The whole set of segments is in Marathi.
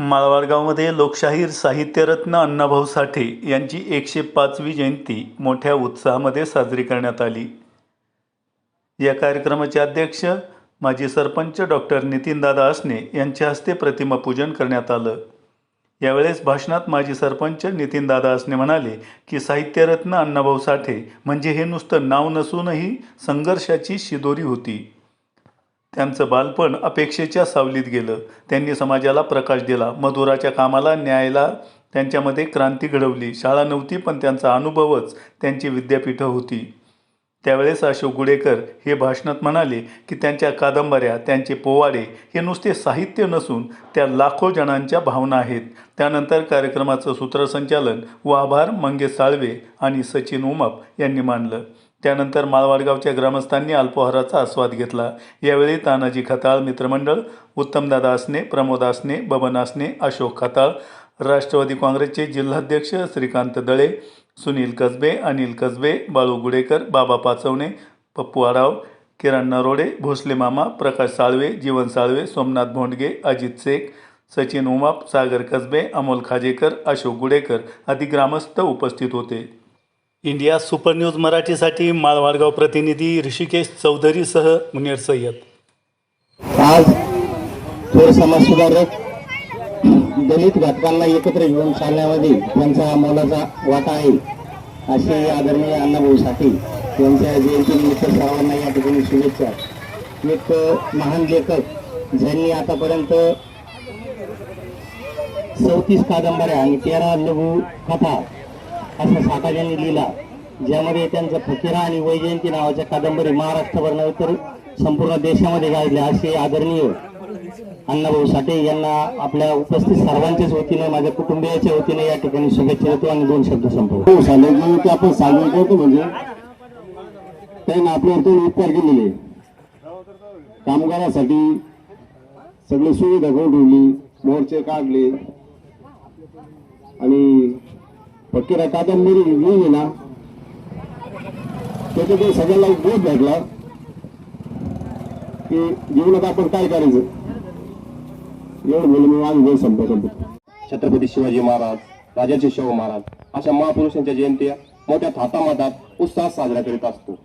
माळवाडगावमध्ये लोकशाहीर साहित्यरत्न अण्णाभाऊ साठे यांची एकशे पाचवी जयंती मोठ्या उत्साहामध्ये साजरी करण्यात आली. या कार्यक्रमाचे अध्यक्ष माजी सरपंच डॉक्टर नितीनदादा असणे यांच्या हस्ते प्रतिमापूजन करण्यात आलं. यावेळेस भाषणात माजी सरपंच नितीनदादा असणे म्हणाले की साहित्यरत्न अण्णाभाऊ साठे म्हणजे हे नुसतं नाव नसूनही संघर्षाची शिदोरी होती. त्यांचं बालपण अपेक्षेच्या सावलीत गेलं. त्यांनी समाजाला प्रकाश दिला. मधुराच्या कामाला न्यायला त्यांच्यामध्ये क्रांती घडवली. शाळा नव्हती पण त्यांचा अनुभवच त्यांची विद्यापीठं होती. त्यावेळेस अशोक गुडेकर हे भाषणात म्हणाले की त्यांच्या कादंबऱ्या त्यांचे पोवाडे हे नुसते साहित्य नसून त्या लाखो जणांच्या भावना आहेत. त्यानंतर कार्यक्रमाचं सूत्रसंचालन व आभार मंगेश साळवे आणि सचिन उमाप यांनी मानलं. त्यानंतर माळवाडगावच्या ग्रामस्थांनी अल्पोहाराचा आस्वाद घेतला. यावेळी तानाजी खताळ मित्रमंडळ उत्तमदादा असणे प्रमोद असणे बबन असणे अशोक खताळ राष्ट्रवादी काँग्रेसचे जिल्हाध्यक्ष श्रीकांत दळे सुनील कसबे अनिल कसबे बाळू गुडेकर बाबा पाचवणे पप्पू आराव किरण नरोडे भोसले मामा प्रकाश साळवे जीवन साळवे सोमनाथ भोंडगे अजित शेख सचिन उमाप सागर कसबे अमोल खाजेकर अशोक गुडेकर आदी ग्रामस्थ उपस्थित होते. इंडिया सुपर न्यूज मराठीसाठी माळवाडगाव प्रतिनिधी ऋषिकेश चौधरीसह मुनीर सय्यद. आज थोर समाजसुधारक दलित घटकांना एकत्र घेऊन चालण्यामध्ये त्यांचा मोलाचा वाटा आहे. असे आदरणीय अण्णाभाऊ साठे यांच्या जयंतीनिमित्त सर्वांना या ठिकाणी शुभेच्छा. एक महान लेखक ज्यांनी आतापर्यंत चौतीस कादंबऱ्या आणि तेरा लघु कथा असा साठा यांनी लिहिला. ज्यामध्ये त्यांचं फकीरा आणि वैजयंती नावाच्या कादंबरी महाराष्ट्रभर नव्हे तर संपूर्ण देशामध्ये गाजल्या असे आदरणीय अण्णाभाऊ साठे यांना आपल्या उपस्थित सर्वांच्याच वतीने माझ्या कुटुंबियाच्या वतीने या ठिकाणी शुभेच्छा देतो आणि दोन शब्द संपवतो. हो की आपण साजरं करतो म्हणजे. त्यांनी आपल्यावरती उपकार केलेले. कामगारासाठी सगळे सुविधा करून ठेवली. मोर्चे काढले. आणि फकीरा कादंबरी लिहिली. ना त्याच्यातून सगळ्याला एक बोध भेटला की जीवनात आपण काय करायचं? एवढं बोलून मी माझी बोल संपत छत्रपती शिवाजी महाराज राजाचे शाहू महाराज अशा महापुरुषांच्या जयंत्या मोठ्या थाटामाटात उत्साहात साजरा करीत असतो.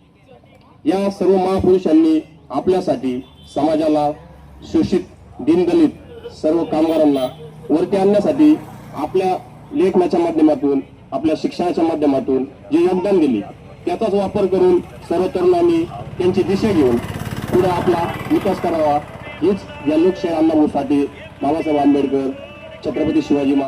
या सर्व महापुरुषांनी आपल्यासाठी समाजाला शोषित दिनदलित सर्व कामगारांना वरती आणण्यासाठी आपल्या लेखनाच्या माध्यमातून आपल्या शिक्षणाच्या माध्यमातून जे योगदान दिले त्याचाच वापर करून सर्व तरुणांनी त्यांची दिशा घेऊन पुढे आपला विकास करावा. हीच या लोकशाही अण्णाभाऊसाठी बाबासाहेब आंबेडकर छत्रपती शिवाजी महाराज